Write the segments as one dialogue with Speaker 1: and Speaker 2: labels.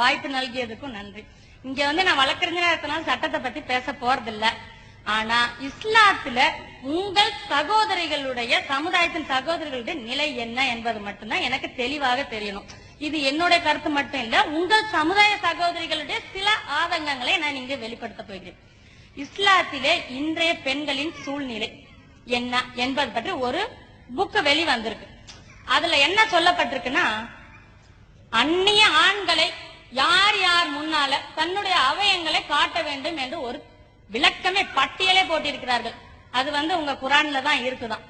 Speaker 1: வாய்ப்பு நல்கியதுக்கும் நன்றி. இங்க வந்து நான் வழக்கறிஞரா இருக்கனால சட்டத்தை பத்தி பேச போறதில்ல. ஆனா இஸ்லாத்துல உங்கள் சகோதரிகளுடைய சமுதாயத்தின் சகோதரிகளுடைய நிலை என்ன என்பது மட்டும்தான் எனக்கு தெளிவாக தெரியணும். இது என்னுடைய கருத்து மட்டும் இல்ல உங்கள் சமுதாய சகோதரிகளுடைய சில ஆதங்கங்களை நான் இங்கு வெளிப்படுத்த போகிறேன். இஸ்லாத்திலே இன்றைய பெண்களின் சூழ்நிலை என்ன என்பது பற்றி ஒரு புக் வெளி வந்திருக்கு அதுல என்ன சொல்லப்பட்டிருக்குன்னா அந்நிய ஆண்களை யார் யார் முன்னால தன்னுடைய அவயங்களை காட்ட வேண்டும் என்று ஒரு விளக்கமே பட்டியலே போட்டிருக்கிறார்கள். அது வந்து உங்க குரான்ல தான் இருக்குதான்.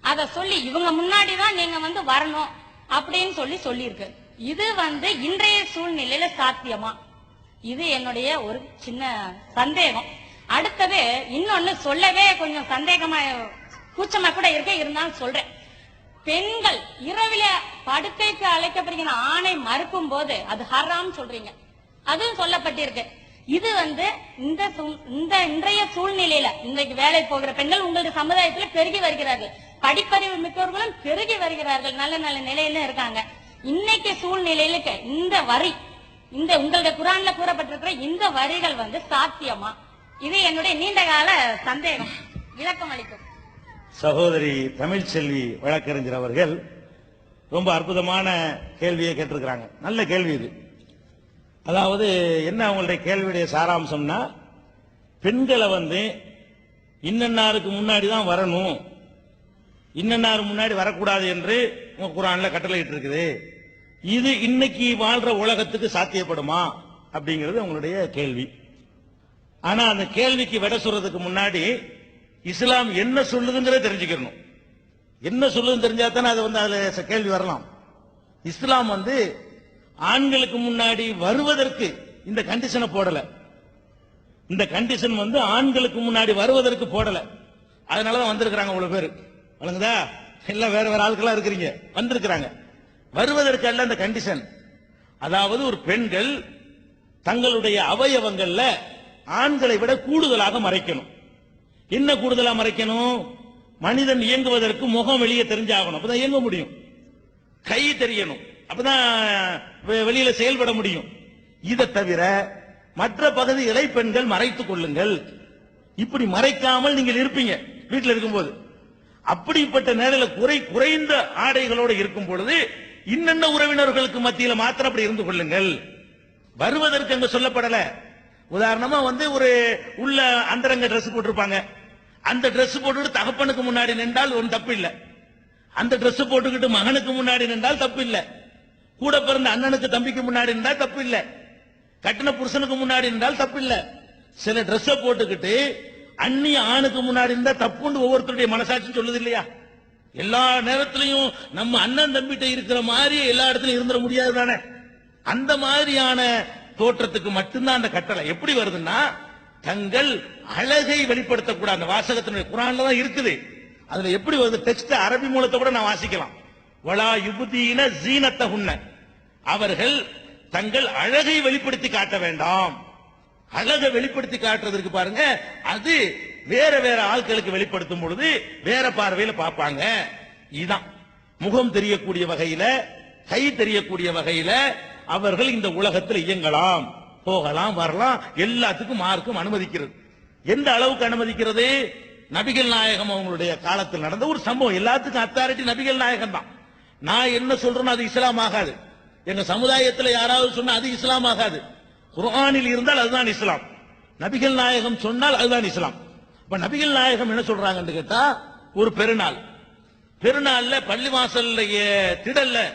Speaker 1: அத சொல்லி இவங்க முன்னாடி தான் நீங்க வந்து வரணும் அப்படின்னு சொல்லி சொல்லியிருக்கு. இது வந்து இன்றைய சூழ்நிலையில சாத்தியமா? இது என்னுடைய ஒரு சின்ன சந்தேகம். அடுத்தது இன்னொன்னு சொல்லவே கொஞ்சம் சந்தேகமா கூச்சமா கூட இருக்க இருந்தாலும் சொல்றேன். பெண்கள் இரவில படுக்கைக்கு அழைக்கப்படுகிற ஆணை மறுக்கும் போது அது ஹராம் சொல்றீங்க. அதுவும் சொல்லப்பட்டிருக்கு. இது வந்து இந்த இந்த இன்றைய சூழ்நிலையில இன்றைக்கு வேலை போகிற பெண்கள் உங்களுடைய சமுதாயத்துல பெருகி வருகிறார்கள். படிப்பறிவு மிக்கவர்களும் பெருகி வருகிறார்கள். நல்ல நல்ல நிலையில இருக்காங்க. இன்னைக்கு சூழ்நிலையிலுக்கு இந்த வரி இந்த உங்களுடைய குரான்ல கூறப்பட்டிருக்கிற இந்த வரிகள் வந்து சாத்தியமா? இது என்னுடைய நீண்ட கால சந்தேகம். விளக்கம் அளிக்கும்.
Speaker 2: சகோதரி தமிழ்ச்செல்வி வழக்கறிஞர் அவர்கள் ரொம்ப அற்புதமான கேள்வியை கேட்டிருக்கிறாங்க. நல்ல கேள்வி இது. அதாவது என்ன அவங்களுடைய கேள்வியுடைய சாராம்சம்னா பெண்களை வந்து இன்னன்னாருக்கு முன்னாடி தான் வரணும். இன்னன்னாரு முன்னாடி வரக்கூடாது என்று உங்க குரான்ல கட்டளையிட்டு இருக்குது இது இன்னைக்கு வாழ்ற உலகத்துக்கு சாத்தியப்படுமா? அப்படிங்கிறது உங்களுடைய கேள்வி. ஆனா அந்த கேள்விக்கு விட சொல்றதுக்கு முன்னாடி இஸ்லாம் என்ன சொல்லுதுங்கிறத தெரிஞ்சுக்கணும். என்ன சொல்லுதுன்னு தெரிஞ்சா தானே அது வந்து அதுல கேள்வி வரலாம். இஸ்லாம் வந்து ஆண்களுக்கு முன்னாடி வருவதற்கு இந்த கண்டிஷனை போடல. இந்த கண்டிஷன் வந்து ஆண்களுக்கு முன்னாடி வருவதற்கு போடல. அதனாலதான் வந்திருக்கிறாங்க இவ்வளவு பேர். வழங்குதா? எல்லாம் வேற வேற ஆட்களா இருக்கிறீங்க. வந்திருக்கிறாங்க. வருவதற்கு அல்ல இந்த கண்டிஷன் அதாவது ஒரு பெண்கள் தங்களுடைய அவயவங்கள்ல ஆண்களை விட கூடுதலாக மறைக்கணும். என்ன கூடுதலா மறைக்கணும்? மனிதன் இயங்குவதற்கு முகம் வெளியே தெரிஞ்சாகணும். அப்பதான் இயங்க முடியும். கை தெரியணும். அப்பதான் வெ- வெளியில செயல்பட முடியும். இதை தவிர மற்ற பகுதிகளை பெண்கள் மறைத்துக் கொள்ளுங்கள். இப்படி மறைக்காமல் நீங்கள் இருப்பீங்க வீட்டில் இருக்கும்போது. அப்படிப்பட்ட நேரில் குறை குறைந்த ஆடைகளோடு இருக்கும் பொழுது இன்னென்ன உறவினர்களுக்கு மத்தியில் மாத்திரம் அப்படி இருந்து கொள்ளுங்கள். வருவதற்கு அங்க சொல்லப்படல. உதாரணமா வந்து ஒரு உள்ள அந்தரங்க Dress போட்டிருப்பாங்க. அந்த Dress போட்டுட்டு தகப்பனுக்கு முன்னாடி நின்றால் ஒரு தப்பு இல்லை. அந்த Dress போட்டுக்கிட்டு மகனுக்கு முன்னாடி நின்றால் தப்பு இல்லை. கூட பிறந்த அண்ணனுக்கு தம்பிக்கு முன்னாடி நின்றால் தப்பு இல்லை. கட்டின புருஷனுக்கு முன்னாடி நின்றால் தப்பு இல்லை. சில ட்ரெஸ்ஸை போட்டுக்கிட்டு அந்நிய ஆணுக்கு முன்னாடி இருந்தா தப்புன்னு ஒவ்வொருத்தருடைய மனசாட்சி சொல்லுது இல்லையா? எல்லா நேரத்திலையும் நம்ம அண்ணன் தம்பிட்ட இருக்கிற மாதிரி எல்லா இடத்துலயும் இருந்துட முடியாது தானே? அந்த மாதிரியான தோற்றத்துக்கு மட்டும்தான் அந்த கட்டளை. எப்படி வருதுன்னா தங்கள் அழகை வெளிப்படுத்தக்கூடாது. அந்த வாசகத்தினுடைய குரான்ல தான் இருக்குது. அதுல எப்படி வருது? டெக்ஸ்ட் அரபி மூலத்தை கூட நான் வாசிக்கலாம். வலா யுபுதீன ஜீனத்தகுன்ன. அவர்கள் தங்கள் அழகை வெளிப்படுத்தி காட்ட வேண்டாம். அழகை வெளிப்படுத்தி காட்டுறதுக்கு பாருங்க. அது வேற வேற ஆட்களுக்கு வெளிப்படுத்தும் பொழுது வேற பார்வையில பார்ப்பாங்க. இதுதான் முகம் தெரியக்கூடிய வகையில கை தெரியக்கூடிய வகையில அவர்கள் இந்த உலகத்தில் இயங்கலாம். போகலாம் வரலாம் எல்லாத்துக்கும் மார்க்கும் அனுமதிக்கிறது. எந்த அளவுக்கு அனுமதிக்கிறது? நபிகள் நாயகம் அவங்களுடைய காலத்தில் நடந்த ஒரு சம்பவம். எல்லாத்துக்கும் அத்தாரிட்டி நபிகள் நாயகம் தான். நான் என்ன சொல்றேனோ அது இஸ்லாம் ஆகாது. எங்க சமுதாயத்தில் யாராவது சொன்னா அது இஸ்லாம் ஆகாது. குர்ஆனில் இருந்தால் அதுதான் இஸ்லாம். நபிகள் நாயகம் சொன்னால் அதுதான் இஸ்லாம். இப்ப நபிகள் நாயகம் என்ன சொல்றாங்கன்னு கேட்டா ஒரு பெருநாள். பெருநாள்ல பள்ளிவாசல்ல திடல்ல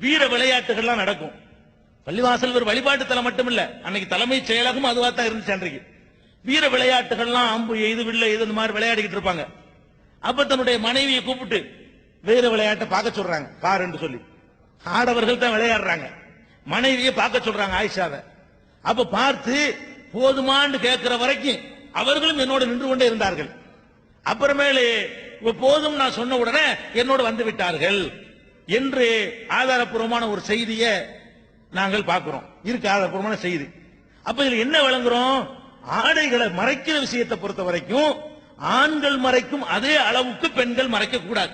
Speaker 2: வீர விளையாட்டுகள்லாம் நடக்கும். பள்ளிவாசல் ஒரு வழிபாட்டு தலம் மட்டும் இல்ல அன்னைக்கு தலைமைச் செயலகம் அதுவா தான் இருந்துச்சு அன்றைக்கு. வீர விளையாட்டுகள்லாம் அம்பு எய்து வில்ல இது இந்த மாதிரி விளையாடிக்கிட்டு இருப்பாங்க. அப்ப தன்னுடைய மனைவியை கூப்பிட்டு வீர விளையாட்டை பார்க்க சொல்றாங்க. பாருன்னு சொல்லி. ஆடவர்கள் தான் விளையாடுறாங்க. மனைவியை பார்க்க சொல்றாங்க ஆயிஷாவை. அப்ப பார்த்து போதுமான்னு கேட்கிற வரைக்கும் அவர்களும் என்னோட நின்று கொண்டே இருந்தார்கள். அப்புறமேலே போதும் நான் சொன்ன உடனே என்னோடு வந்து விட்டார்கள் என்று ஆதாரப்பூர்வமான ஒரு செய்தியை நாங்கள் பார்க்கிறோம். இருக்கு ஆதாரப்பூர்வமான செய்தி அப்ப இதுல என்ன விளங்குறோம்? ஆடைகளை மறைக்கிற விஷயத்தை பொறுத்த வரைக்கும் ஆண்கள் மறைக்கும் அதே அளவுக்கு பெண்கள் மறைக்க கூடாது.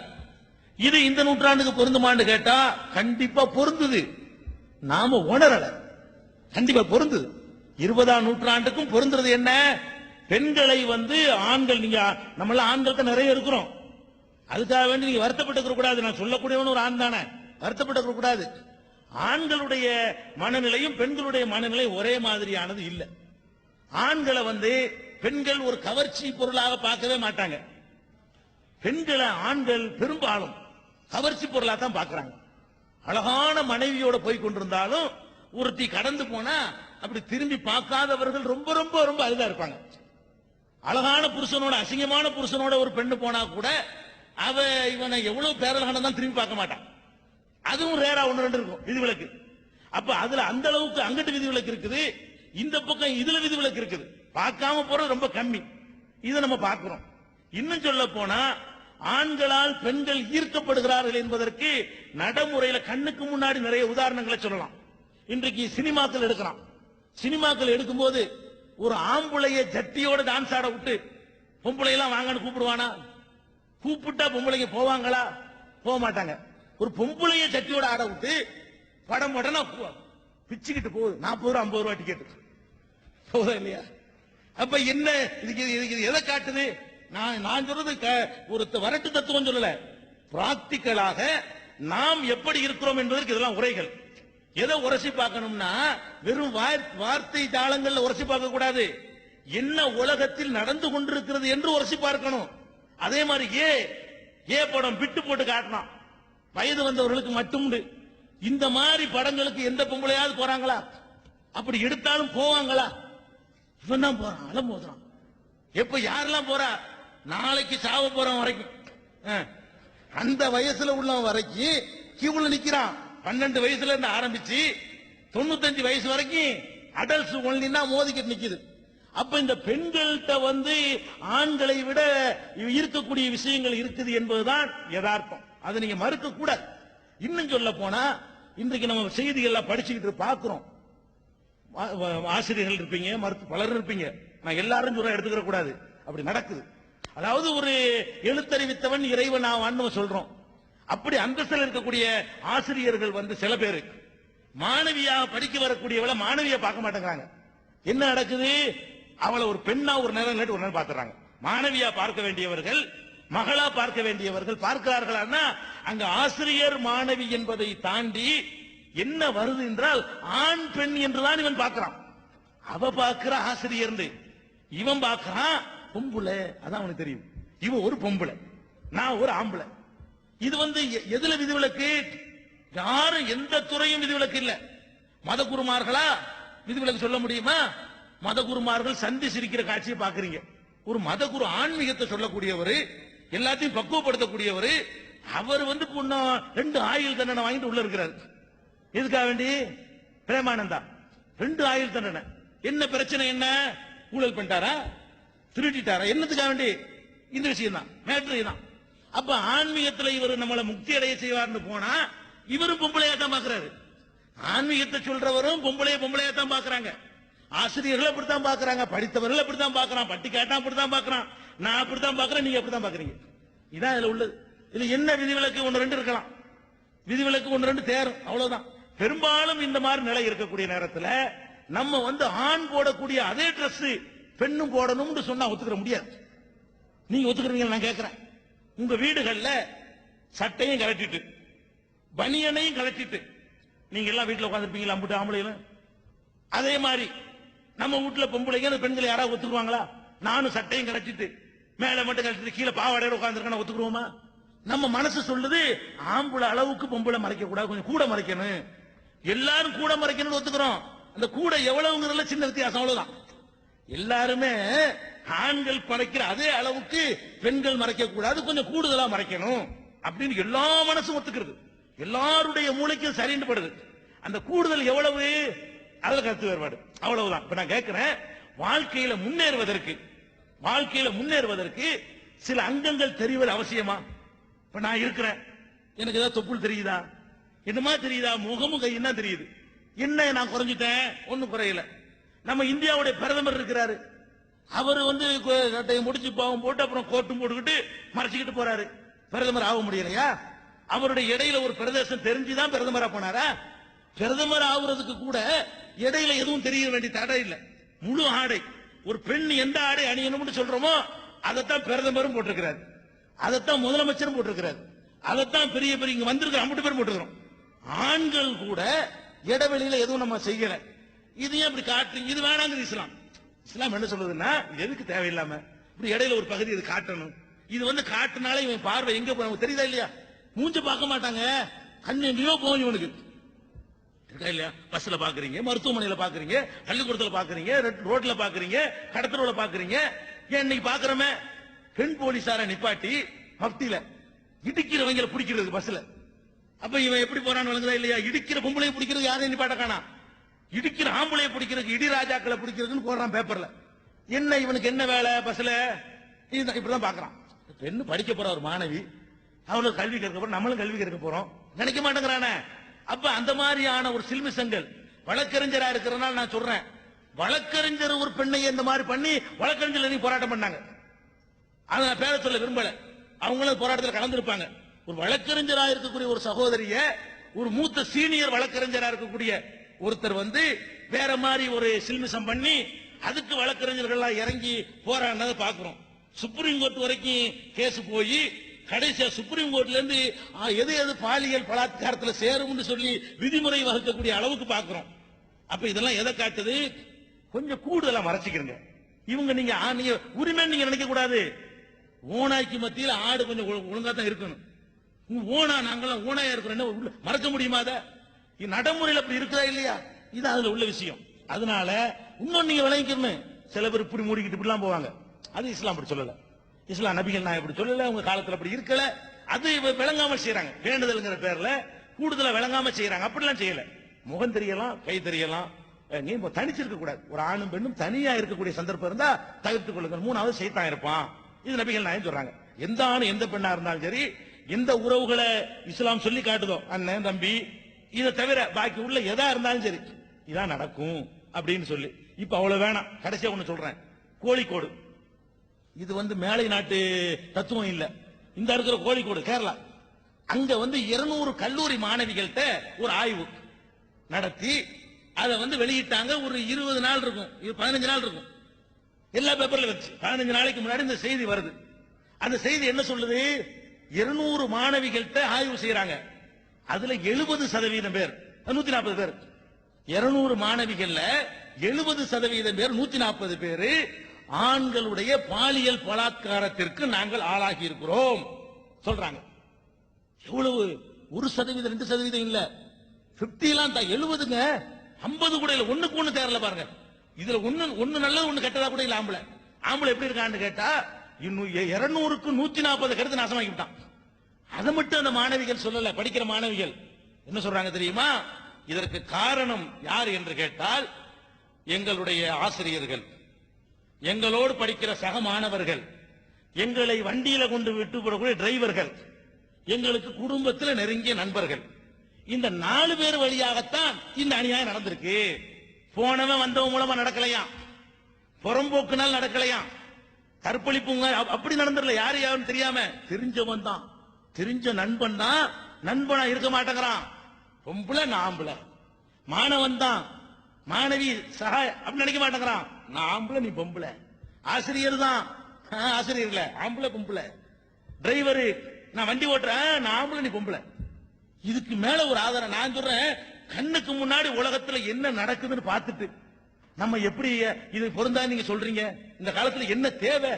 Speaker 2: இது இந்த நூற்றாண்டுக்கு பொருந்துமான்னு கேட்டா கண்டிப்பா பொருந்துது. நாம உணரல. கண்டிப்பா பொருந்துது. இருபதாம் நூற்றாண்டுக்கும் பொருந்துறது என்ன? பெண்களை வந்து ஆண்கள் நீங்க நம்மள ஆண்கள் நிறைய இருக்கிறோம். அதுக்காக வேண்டி நீங்க வருத்தப்பட்டு கூடாது நான் சொல்லக்கூடியவன் ஒரு ஆண் தானே. வருத்தப்பட்டு கூடாது ஆண்களுடைய மனநிலையும் பெண்களுடைய மனநிலை ஒரே மாதிரியானது இல்லை. ஆண்களை வந்து பெண்கள் ஒரு கவர்ச்சி பொருளாக பார்க்கவே மாட்டாங்க. பெண்களை ஆண்கள் பெரும்பாலும் கவர்ச்சி பொருளாக தான் பார்க்கிறாங்க. அழகான மனைவியோட போய் கொண்டிருந்தாலும் ஒருத்தி கடந்து போனா அப்படி திரும்பி பார்க்காதவர்கள் ரொம்ப ரொம்ப ரொம்ப அரிதா இருப்பாங்க. அழகான புருஷனோட அசிங்கமான புருஷனோட ஒரு பெண்ணு போனா கூட அவ இவனை எவ்வளவு பேரழகான தான் திரும்பி பார்க்க மாட்டான் அதுவும் ரேரா ஒன்று ரெண்டு இருக்கும் விதிவிலக்கு. அப்ப அதுல அந்த அளவுக்கு அங்கிட்டு விதிவிலக்கு இருக்குது. இந்த பக்கம் இதுல விதிவிலக்கு இருக்குது. பார்க்காம போறது ரொம்ப கம்மி. இதை நம்ம பார்க்கிறோம். இன்னும் சொல்ல போனா ஆண்களால் பெண்கள் ஈர்க்கப்படுகிறார்கள் என்பதற்கு நடைமுறையில கண்ணுக்கு முன்னாடி நிறைய உதாரணங்களை சொல்லலாம். இன்றைக்கு சினிமாக்கள் எடுக்கலாம். சினிமாக்கள் எடுக்கும்போது ஒரு ஆம்பளைய ஜத்தியோட டான்ஸ் ஆட விட்டு பொம்பளை எல்லாம் வாங்கன்னு கூப்பிடுவானா? கூப்பிட்டா பொம்பளைங்க போவாங்களா? போக மாட்டாங்க. ஒரு பொம்பளைய சட்டியோட ஆட விட்டு படம் உடனே பிச்சுக்கிட்டு போகுது. நாற்பது ரூபா ஐம்பது ரூபா டிக்கெட் போதா இல்லையா? அப்ப என்ன? இதுக்கு இதுக்கு இது எதை காட்டுது? நான் நான் சொல்றது க- ஒரு வரட்டு தத்துவம் சொல்லல. பிராக்டிக்கலாக நாம் எப்படி இருக்கிறோம் என்பதற்கு இதெல்லாம் உரைகள். எதை உரசி பார்க்கணும்னா வெறும் வார்த்தை தாளங்கள்ல உரசி பார்க்க கூடாது. என்ன உலகத்தில் நடந்து கொண்டிருக்கிறது என்று உரசி பார்க்கணும். அதே மாதிரி ஏ ஏ படம் விட்டு போட்டு காட்டலாம் வயது வந்தவர்களுக்கு மட்டும் உண்டு. இந்த மாதிரி படங்களுக்கு எந்த பொம்பளையாவது போறாங்களா? அப்படி எடுத்தாலும் போவாங்களா? இவன் தான் போறான் அலம் போதுறான். எப்ப யாரெல்லாம் போறா? நாளைக்கு சாவ போறான் வரைக்கும். ஆ. அந்த வயசுல உள்ளவன் வரைக்கும் கியூல நிக்கிறான். பன்னெண்டு வயசுல இருந்து ஆரம்பிச்சு தொண்ணூத்தஞ்சு வயசு வரைக்கும் அடல்ஸ் ஒன்லின்னா மோதிக்கிட்டு நிக்குது. அப்ப இந்த பெண்கள்கிட்ட வந்து ஆண்களை விட இருக்கக்கூடிய விஷயங்கள் இருக்குது என்பதுதான் யதார்த்தம். அதை நீங்க மறுக்க கூடாது இன்னும் சொல்ல போனா இன்றைக்கு நம்ம செய்திகள்லாம் படிச்சுக்கிட்டு பாக்குறோம் வா- ஆசிரியர்கள் இருப்பீங்க மருத்துவ பலர் இருப்பீங்க. நான் எல்லாரும் சொல்ல எடுத்துக்கிற கூடாது. அப்படி நடக்குது. அதாவது ஒரு எழுத்தறிவித்தவன் இறைவன் ஆவான்னு நம்ம சொல்றோம். அப்படி அந்தஸ்தில் இருக்கக்கூடிய ஆசிரியர்கள் வந்து சில பேருக்கு மாணவியா படிக்க வரக்கூடியவளை மாணவியா பார்க்க மாட்டேங்கிறாங்க. என்ன நடக்குது? அவளை ஒரு பெண்ணா ஒரு நேரம் ஒரு நேரம் பார்த்துறாங்க மாணவியா பார்க்க வேண்டியவர்கள் மகளா பார்க்க வேண்டியவர்கள் பார்க்கிறார்களான்னா அங்க ஆசிரியர் மாணவி என்பதை தாண்டி என்ன வருது என்றால் ஆண் பெண் என்றுதான் இவன் பார்க்கிறான். அவ பார்க்கிற ஆசிரியர் இவன் பார்க்கறான் பொம்புல அதான் அவனுக்கு தெரியும். இவன் ஒரு பொம்பளை நான் ஒரு ஆம்பளை. இது வந்து எ- எதுல விதிவிலக்கு? யாரும் எந்த துறையும் விதிவிலக்கு இல்ல. மதகுருமார்களா? விதிவிலக்கு சொல்ல முடியுமா? மதகுருமார்கள் சந்தி சிரிக்கிற காட்சியை பாக்குறீங்க ஒரு மதகுரு ஆன்மீகத்தை சொல்லக்கூடியவர் எல்லாத்தையும் பக்குவப்படுத்தக்கூடியவர் அவர் வந்து இன்னும் ரெண்டு ஆயுள் தண்டனை வாங்கிட்டு உள்ள இருக்கிறாரு. எதுக்காக வேண்டி? பிரேமானந்தா. ரெண்டு ஆயுள் தண்டனை. என்ன பிரச்சனை என்ன? ஊழல் பண்ணிட்டாரா? திருட்டிட்டாரா என்னத்துக்காக வேண்டி? இந்த விஷயம் தான் மேட்ரு தான் அப்ப ஆன்மீகத்துல இவர் நம்மளை முக்தி அடைய செய்வார்னு போனா இவரும் பொம்பளையா தான் பாக்குறாரு. ஆன்மீகத்தை சொல்றவரும் பொம்பளைய பொம்பளையா தான் பாக்குறாங்க. ஆசிரியர்கள் அப்படித்தான் பாக்குறாங்க. படித்தவர்கள் அப்படித்தான் பாக்குறான். பட்டி கேட்டா அப்படித்தான் பாக்குறான். நான் அப்படித்தான் பாக்குறேன் நீங்க அப்படித்தான் பாக்குறீங்க இதான் இதுல உள்ளது. இதுல என்ன விதிவிலக்கு? ஒன்று ரெண்டு இருக்கலாம். விதிவிலக்கு ஒன்று ரெண்டு தேரும். அவ்வளவுதான். பெரும்பாலும் இந்த மாதிரி நிலை இருக்கக்கூடிய நேரத்தில் நம்ம வந்து ஆண் போடக்கூடிய அதே ட்ரெஸ் பெண்ணும் போடணும்னு சொன்னா ஒத்துக்கிற முடியாது. நீங்க ஒத்துக்கிறீங்க நான் கேட்கிறேன் உங்க வீடுகள்ல சட்டையும் கலட்டிட்டு பனியனையும் கலட்டிட்டு நீங்க எல்லாம் வீட்டுல உட்காந்துருப்பீங்களா அம்புட்டு ஆம்பளைகளும்? அதே மாதிரி நம்ம வீட்டுல பொம்பளைங்க பெண்கள் யாராவது ஒத்துக்குவாங்களா? நானும் சட்டையும் கலட்டிட்டு மேல மட்டும் கட்டிட்டு கீழே பாவாடையோட உட்காந்துருக்க ஒத்துக்குருவோமா? நம்ம மனசு சொல்லுது ஆம்பளை அளவுக்கு பொம்பளை மறைக்க கூடாது கொஞ்சம் கூட மறைக்கணும். எல்லாரும் கூட மறைக்கணும்னு ஒத்துக்கிறோம். அந்த கூட எவ்வளவுங்கிறதுல சின்ன வித்தியாசம் அவ்வளவுதான். எல்லாருமே ஆண்கள் மறைக்கிற அதே அளவுக்கு பெண்கள் மறைக்க கூடாது கொஞ்சம் கூடுதலா மறைக்கணும். அப்படின்னு எல்லா மனசும் ஒத்துக்கிறது. எல்லாருடைய மூளைக்கும் சரின்னு படுது. அந்த கூடுதல் எவ்வளவு? அதுல கருத்து வேறுபாடு. அவ்வளவுதான். இப்ப நான் கேட்கிறேன் வாழ்க்கையில முன்னேறுவதற்கு வாழ்க்கையில முன்னேறுவதற்கு சில அங்கங்கள் தெரிவது அவசியமா? இப்ப நான் இருக்கிறேன். எனக்கு ஏதாவது தொப்புள் தெரியுதா? என்னமா மாதிரி தெரியுதா? முகமும் கையும் தான் தெரியுது? என்ன நான் குறைஞ்சிட்டேன்? ஒன்னும் குறையல. நம்ம இந்தியாவுடைய பிரதமர் இருக்கிறாரு. அவர் வந்து சட்டையை முடிச்சு பாவம் போட்டு அப்புறம் கோட்டும் போட்டுக்கிட்டு மறைச்சிக்கிட்டு போறாரு. பிரதமர் ஆக முடியலையா? அவருடைய இடையில ஒரு பிரதேசம் தெரிஞ்சுதான் பிரதமரா போனாரா? பிரதமர் ஆகுறதுக்கு கூட இடையில எதுவும் தெரிய வேண்டிய தடை இல்லை. முழு ஆடை. ஒரு பெண் எந்த ஆடை அணியணும்னு சொல்றோமோ அதைத்தான் பிரதமரும் போட்டிருக்கிறார். அதைத்தான் முதலமைச்சரும் போட்டிருக்கிறார். அதைத்தான் பெரிய பெரிய இங்க வந்திருக்கிற அம்பட்டு பேரும் போட்டிருக்கிறோம். ஆண்கள் கூட இடைவெளியில எதுவும் நம்ம செய்யல. இது ஏன் இப்படி காட்டுறீங்க இது வேணாங்கிறது இஸ்லாம். இஸ்லாம் என்ன சொல்றதுன்னா இது எதுக்கு தேவையில்லாம? இப்படி இடையில ஒரு பகுதி இது காட்டணும். இது வந்து காட்டுனாலே இவன் பார்வை எங்க போய் தெரியுதா இல்லையா? மூஞ்ச பார்க்க மாட்டாங்க. கண்ணு எங்கேயோ போகும் இவனுக்கு. இல்லையா பஸ்ல பாக்குறீங்க மருத்துவமனையில பாக்குறீங்க பள்ளிக்கூடத்துல பாக்குறீங்க ரோட்- ரோட்ல பாக்குறீங்க கடத்தரோட பாக்குறீங்க. ஏன் இன்னைக்கு பாக்குறோமே? பெண் போலீசார நிப்பாட்டி மப்தியில இடிக்கிறவங்கள பிடிக்கிறது பஸ்ல. அப்ப இவன் எப்படி போறான்னு விளங்குதா இல்லையா? இடிக்கிற பொம்பளையை பிடிக்கிறது யாரையும் நிப்பாட்ட காணா. இடிக்கிற ஆம்பளையை பிடிக்கிறதுக்கு இடி ராஜாக்களை பிடிக்கிறதுன்னு போடுறான் பேப்பர்ல. என்ன இவனுக்கு என்ன வேலை பஸ்ல? இதுதான் இப்படிதான் பாக்குறான். பெண்ணு படிக்க போற ஒரு மாணவி. அவளுக்கு கல்வி கற்க போறோம் நம்மளும் கல்வி கற்க போறோம். நினைக்க மாட்டேங்கிறானே. அப்ப அந்த மாதிரியான ஒரு சில்மிசங்கள். வழக்கறிஞரா இருக்கிறனால நான் சொல்றேன். வழக்கறிஞர் ஒரு பெண்ணை இந்த மாதிரி பண்ணி வழக்கறிஞர் போராட்டம் பண்ணாங்க. அதை நான் பேர சொல்ல விரும்பல. அவங்களும் போராட்டத்தில் கலந்துருப்பாங்க. ஒரு வழக்கறிஞரா இருக்கக்கூடிய ஒரு சகோதரிய ஒரு மூத்த சீனியர் வழக்கறிஞரா இருக்கக்கூடிய ஒருத்தர் வந்து வேற மாதிரி ஒரு சில்மிசம் பண்ணி அதுக்கு வழக்கறிஞர்கள்லாம் இறங்கி போராடினதை பாக்குறோம் சுப்ரீம் கோர்ட் வரைக்கும் கேஸ் போய் கடைசியா சுப்ரீம் கோர்ட்ல இருந்து ஆ, எது எது பாலியல் பலாத்காரத்தில் சேரும்னு சொல்லி விதிமுறை வகுக்கக்கூடிய அளவுக்கு பாக்குறோம். அப்ப இதெல்லாம் எதை காட்டுது? கொஞ்சம் கூடுதலா மறைச்சிக்கிறங்க இவங்க நீங்க ஆ, நீங்க உரிமை நீங்க நினைக்க கூடாது. ஓனாய்க்கு மத்தியில் ஆடு கொஞ்சம் ஒழுங்கா தான் இருக்கணும். ஓனா நாங்களாம் ஓனாயா இருக்கிறோம். மறக்க முடியுமா நடைமுறையில் அப்படி இருக்குதா இல்லையா? இது அதுல உள்ள விஷயம். அதனால இன்னொன்னு நீங்க விளங்கிக்கணும். சில பேர் இப்படி மூடிக்கிட்டு இப்படிலாம் போவாங்க. அது இஸ்லாம் அப்படி சொல்லலை. இஸ்லாம் நபிகள் நான் இப்படி சொல்லல உங்க காலத்துல அப்படி இருக்கல. அது விளங்காம செய்யறாங்க வேண்டுதல்ங்கிற பேர்ல கூடுதலா விளங்காம செய்யறாங்க அப்படிலாம் செய்யல. முகம் தெரியலாம் கை தெரியலாம். நீ தனிச்சிருக்க கூடாது. ஒரு ஆணும் பெண்ணும் தனியா இருக்கக்கூடிய சந்தர்ப்பம் இருந்தா தவிர்த்துக் கொள்ளுங்கள். மூணாவது சைத்தான் இருப்பான். இது நபிகள் நாயம் சொல்றாங்க. எந்த ஆணும் எந்த பெண்ணா இருந்தாலும் சரி எந்த உறவுகளை இஸ்லாம் சொல்லி காட்டுதோ அண்ணன் தம்பி இதை தவிர பாக்கி உள்ள எதா இருந்தாலும் சரி இதான் நடக்கும் அப்படின்னு சொல்லி. இப்ப அவ்வளவு வேணாம். கடைசியா ஒண்ணு சொல்றேன். கோழிக்கோடு. இது வந்து மேலை நாட்டு தத்துவம் இல்ல. இந்த இருக்கிற கோழிக்கோடு கேரளா. அங்க வந்து 200 கல்லூரி மாணவிகள்கிட்ட ஒரு ஆய்வு நடத்தி அதை வந்து வெளியிட்டாங்க. ஒரு இருபது நாள் இருக்கும் இது பதினஞ்சு நாள் இருக்கும். எல்லா பேப்பர்ல வச்சு பதினஞ்சு நாளைக்கு முன்னாடி இந்த செய்தி வருது. அந்த செய்தி என்ன சொல்லுது? 200 மாணவிகள்கிட்ட ஆய்வு செய்யறாங்க அதுல எழுபது சதவீதம் பேர் நூத்தி நாற்பது பேர். 200 மாணவிகள்ல எழுபது சதவீதம் பேர் நூத்தி நாற்பது பேரு ஆண்களுடைய பாலியல் பலாத்காரத்திற்கு நாங்கள் ஆளாகி இருக்கிறோம் சொல்றாங்க. எவ்வளவு? ஒரு சதவீதம் ரெண்டு சதவீதம் இல்ல. பிப்டி எல்லாம் எழுபதுங்க. ஐம்பது கூட இல்ல. ஒண்ணுக்கு ஒண்ணு தேரல பாருங்க. இதுல ஒண்ணு ஒண்ணு நல்லது ஒண்ணு கெட்டதா கூட இல்ல ஆம்பளை. ஆம்பளை எப்படி இருக்கான்னு கேட்டா இன்னும் இருநூறுக்கு நூத்தி நாற்பது கருத்து நாசமாக்கி விட்டான் அதை மட்டும் அந்த மாணவிகள் சொல்லல. படிக்கிற மாணவிகள். என்ன சொல்றாங்க தெரியுமா? இதற்கு காரணம் யார் என்று கேட்டால் எங்களுடைய ஆசிரியர்கள். எங்களோடு படிக்கிற சக மாணவர்கள் எங்களை வண்டியில கொண்டு விட்டு போடக்கூடிய டிரைவர்கள் எங்களுக்கு குடும்பத்தில் நெருங்கிய நண்பர்கள். இந்த நாலு பேர் வழியாகத்தான் இந்த அநியாயம் நடந்திருக்கு. போனவன் வந்தவன் மூலமா நடக்கலையா? புறம்போக்குனால் நடக்கலையா? கற்பழிப்புங்க அப்படி நடந்துடல யாரு யாருன்னு தெரியாம? தெரிஞ்சவன் தான். தெரிஞ்ச நண்பன் தான். நண்பனா இருக்க மாட்டேங்கிறான். பொம்பளை நாம்பளை. மாணவன் தான். மாணவி சகாய அப்படி நினைக்க மாட்டேங்கிறான். நான் ஆம்பளை நீ பொம்பளை. ஆசிரியர் தான். ஆசிரியர் இல்ல ஆம்பளை பொம்பளை. டிரைவரு நான் வண்டி ஓட்டுறேன் நான் ஆம்பளை நீ பொம்பளை. இதுக்கு மேல ஒரு ஆதாரம் நான் சொல்றேன் கண்ணுக்கு முன்னாடி உலகத்துல என்ன நடக்குதுன்னு பார்த்துட்டு நம்ம எப்படி இது பொருந்தா நீங்க சொல்றீங்க? இந்த காலத்துல என்ன தேவை?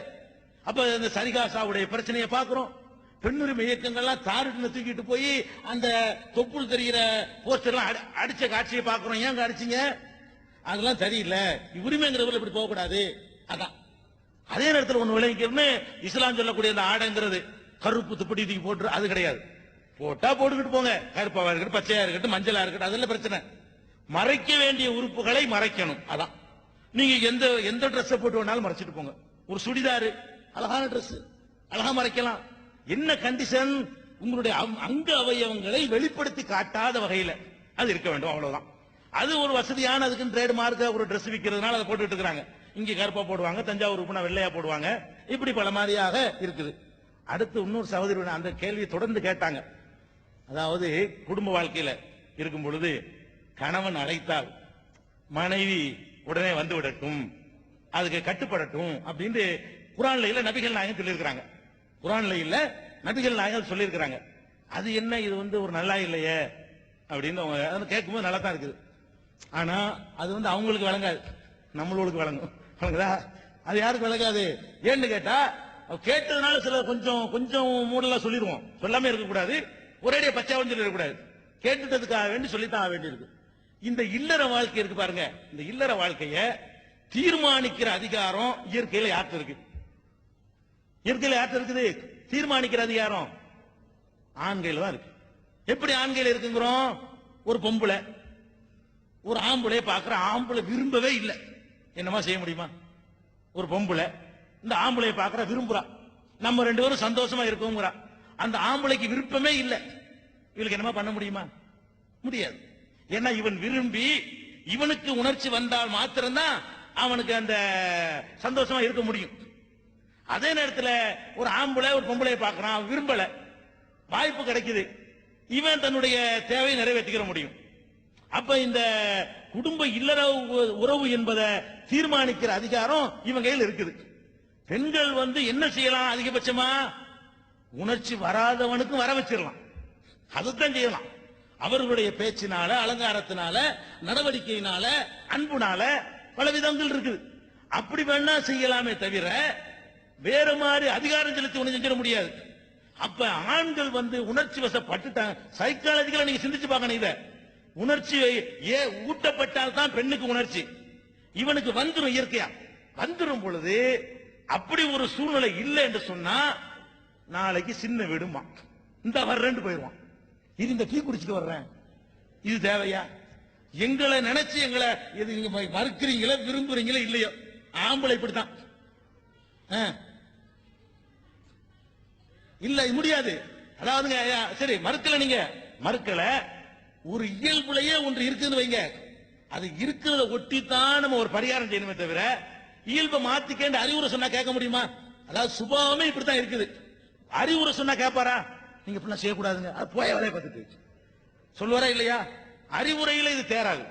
Speaker 2: அப்ப இந்த சரிகாசாவுடைய பிரச்சனையை பார்க்கிறோம். பெண்ணுரிமை இயக்கங்கள்லாம் தாருட்டுல தூக்கிட்டு போய் அந்த தொப்புள் தெரிகிற போஸ்டர்லாம் அடிச்ச காட்சியை பார்க்கிறோம். ஏங்க அடிச்சீங்க? அதெல்லாம் சரியில்லை. உரிமைங்கிறவர்கள் இப்படி போகக்கூடாது. அதான். அதே நேரத்தில் ஒன்று விளைவிக்கணும்னு இஸ்லாம் சொல்லக்கூடிய அந்த ஆடைங்கிறது கருப்பு துப்படி தூக்கி போட்டு அது கிடையாது. போட்டா போட்டுக்கிட்டு போங்க. கருப்பாவா இருக்கட்டும் பச்சையா இருக்கட்டும் மஞ்சளா இருக்கட்டும் அதெல்லாம் பிரச்சனை. மறைக்க வேண்டிய உறுப்புகளை மறைக்கணும். அதான். நீங்க எந்த எந்த ட்ரெஸ் போட்டு வேணாலும் மறைச்சிட்டு போங்க. ஒரு சுடிதாரு அழகான ட்ரெஸ் அழகா மறைக்கலாம். என்ன கண்டிஷன் உங்களுடைய அங்க அவயவங்களை வெளிப்படுத்தி காட்டாத வகையில அது இருக்க வேண்டும். அவ்வளவுதான். அது ஒரு வசதியான அதுக்கு ட்ரேட் மார்க்க ஒரு ட்ரெஸ் விற்கிறதுனால அதை போட்டுட்டு இருக்கிறாங்க. இங்க கருப்பா போடுவாங்க தஞ்சாவூர் உப்புனா வெள்ளையா போடுவாங்க. இப்படி பல மாதிரியாக இருக்குது. அடுத்து இன்னொரு சகோதரி அந்த கேள்வியை தொடர்ந்து கேட்டாங்க. அதாவது குடும்ப வாழ்க்கையில இருக்கும் பொழுது கணவன் அழைத்தால் மனைவி உடனே வந்து விடட்டும் அதுக்கு கட்டுப்படட்டும் அப்படின்னு குரான்ல நபிகள் நாயகம் சொல்லியிருக்கிறாங்க. குரான்ல இல்ல நபிகள் நாயகம் சொல்லியிருக்கிறாங்க. அது என்ன இது வந்து ஒரு நல்லா இல்லையே? அப்படின்னு அவங்க அதை கேட்கும்போது நல்லா தான் இருக்குது. ஆனா அது வந்து அவங்களுக்கு வழங்காது நம்மளுக்கு வழங்கும் வழங்குதா அது யாருக்கு விளங்காது? ஏன்னு கேட்டா கேட்டதுனால சில கொஞ்சம் கொஞ்சம் மூடலா சொல்லிடுவோம் சொல்லாம இருக்கக்கூடாது. ஒரேடியா பச்சாவும் சொல்லிடக்கூடாது கேட்டுட்டதுக்காக வேண்டி சொல்லித்தான் ஆக வேண்டியிருக்கு. இந்த இல்லற வாழ்க்கை இருக்கு பாருங்க. இந்த இல்லற வாழ்க்கைய தீர்மானிக்கிற அதிகாரம் இயற்கையில யார்கிட்ட இருக்கு? இயற்கையில யார்கிட்ட இருக்குது? தீர்மானிக்கிற அதிகாரம் ஆண்கையில தான் இருக்கு. எப்படி ஆண்கையில இருக்குங்கிறோம்? ஒரு பொம்பளை. ஒரு ஆம்பளை பாக்குற ஆம்பளை விரும்பவே இல்லை. என்னமா செய்ய முடியுமா? ஒரு பொம்பளை. இந்த ஆம்பளை பாக்குற விரும்புறா. நம்ம ரெண்டு பேரும் சந்தோஷமா இருக்கோங்கிறா அந்த ஆம்பளைக்கு விருப்பமே இல்லை. இவளுக்கு என்னமா பண்ண முடியுமா? முடியாது. ஏன்னா இவன் விரும்பி இவனுக்கு உணர்ச்சி வந்தால் மாத்திரம்தான் அவனுக்கு அந்த சந்தோஷமா இருக்க முடியும். அதே நேரத்தில் ஒரு ஆம்பளை ஒரு பொம்பளை பார்க்கறான் விரும்பல. வாய்ப்பு கிடைக்குது. இவன் தன்னுடைய தேவையை நிறைவேற்றிக்கிற முடியும். அப்ப இந்த குடும்ப இல்லற உறவு என்பதை தீர்மானிக்கிற அதிகாரம் இவங்க கையில் இருக்குது. பெண்கள் வந்து என்ன செய்யலாம் அதிகபட்சமா? உணர்ச்சி வராதவனுக்கும் வர வச்சிடலாம். அதுதான் செய்யலாம். அவர்களுடைய பேச்சினால அலங்காரத்தினால நடவடிக்கையினால அன்புனால பல விதங்கள் இருக்குது. அப்படி வேணா செய்யலாமே தவிர வேற மாதிரி அதிகாரம் செலுத்தி ஒண்ணு செஞ்சிட முடியாது. அப்ப ஆண்கள் வந்து உணர்ச்சி வசப்பட்டுட்டாங்க. சைக்காலஜிக்கலா நீங்க சிந்திச்சு பார்க்கணும் இதை. உணர்ச்சி ஏ ஊட்டப்பட்டால் தான் பெண்ணுக்கு உணர்ச்சி. இவனுக்கு வந்துடும் இயற்கையா? வந்துடும் பொழுது அப்படி ஒரு சூழ்நிலை இல்லை என்று சொன்னா நாளைக்கு சின்ன விடுமா இந்த வர்றேன்னு போயிடுவான். இது இந்த டீ குடிச்சிட்டு வர்றேன். இது தேவையா? எங்களை நினைச்சு எங்களை இது மறுக்கிறீங்களோ விரும்புறீங்களோ இல்லையோ? ஆம்பளை இப்படித்தான். ஆ. இல்ல முடியாது. அதாவதுங்க ஐயா, சரி மறுக்கல நீங்க. மறுக்கல. ஒரு இயல்புலயே ஒன்று இருக்குன்னு வைங்க. அது இருக்கிறத ஒட்டித்தான் நம்ம ஒரு பரிகாரம் செய்யணுமே தவிர இயல்பை மாத்திக்கேண்டு அறிவுரை சொன்னா கேட்க முடியுமா? அதாவது சுபாவமே இப்படித்தான் இருக்குது. அறிவுரை சொன்னா கேட்பாரா? நீங்க இப்படிலாம் செய்யக்கூடாதுங்க. அது போய வேலையை பார்த்துட்டு சொல்லுவாரா இல்லையா? அறிவுரையில இது தேராது.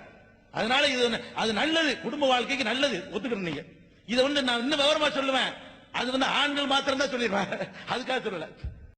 Speaker 2: அதனால இது அது நல்லது. குடும்ப வாழ்க்கைக்கு நல்லது. ஒத்துக்கிறேன் நீங்க. இதை வந்து நான் இன்னும் விவரமா சொல்லுவேன். அது வந்து ஆண்கள் மாத்திரம் தான் சொல்லிடுவேன். அதுக்காக சொல்லல.